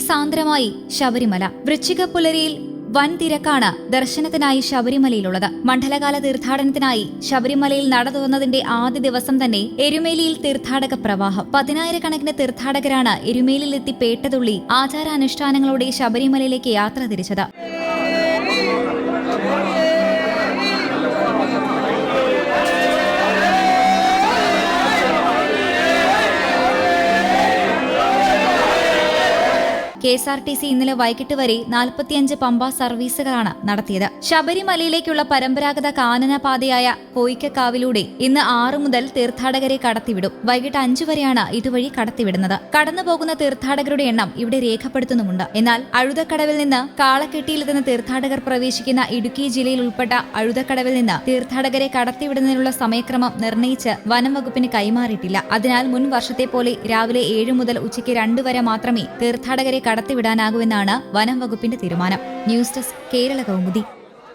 സാന്ദ്രമായി ശബരിമല. വൃശ്ചിക പുലരിയിൽ വൻ തിരക്കാണ് ദർശനത്തിനായി ശബരിമലയിലുള്ളത്. മണ്ഡലകാല തീർത്ഥാടനത്തിനായി ശബരിമലയിൽ നട തുറന്നതിന്റെ ആദ്യ ദിവസം തന്നെ എരുമേലിയിൽ തീർത്ഥാടക പ്രവാഹം. പതിനായിരക്കണക്കിന് തീർത്ഥാടകരാണ് എരുമേലിയിലെത്തി പേട്ടതുള്ളി ആചാരാനുഷ്ഠാനങ്ങളോടെ ശബരിമലയിലേക്ക് യാത്ര തിരിച്ചത്. K S R T C ഇന്നലെ വൈകിട്ട് വരെ നാൽപ്പത്തിയഞ്ച് പമ്പ സർവീസുകളാണ് നടത്തിയത്. ശബരിമലയിലേക്കുള്ള പരമ്പരാഗത കാനനപാതയായ കോയിക്കക്കാവിലൂടെ ഇന്ന് ആറു മുതൽ തീർത്ഥാടകരെ കടത്തിവിടും. വൈകിട്ട് അഞ്ചു വരെയാണ് ഇതുവഴി കടത്തിവിടുന്നത്. കടന്നുപോകുന്ന തീർത്ഥാടകരുടെ എണ്ണം ഇവിടെ രേഖപ്പെടുത്തുന്നുമുണ്ട്. എന്നാൽ അഴുതക്കടവിൽ നിന്ന് കാളക്കെട്ടിയിലെത്തുന്ന തീർത്ഥാടകർ പ്രവേശിക്കുന്ന ഇടുക്കി ജില്ലയിൽ ഉൾപ്പെട്ട അഴുതക്കടവിൽ നിന്ന് തീർത്ഥാടകരെ കടത്തിവിടുന്നതിനുള്ള സമയക്രമം നിർണയിച്ച് വനം വകുപ്പിന് കൈമാറിയിട്ടില്ല. അതിനാൽ മുൻ വർഷത്തെ പോലെ രാവിലെ ഏഴ് മുതൽ ഉച്ചയ്ക്ക് രണ്ടു വരെ മാത്രമേ തീർത്ഥാടകരെ കടത്തിവിടാനാകൂ എന്നാണ് വനം വകുപ്പിന്റെ തീരുമാനം. News desk Kerala Kaumudi.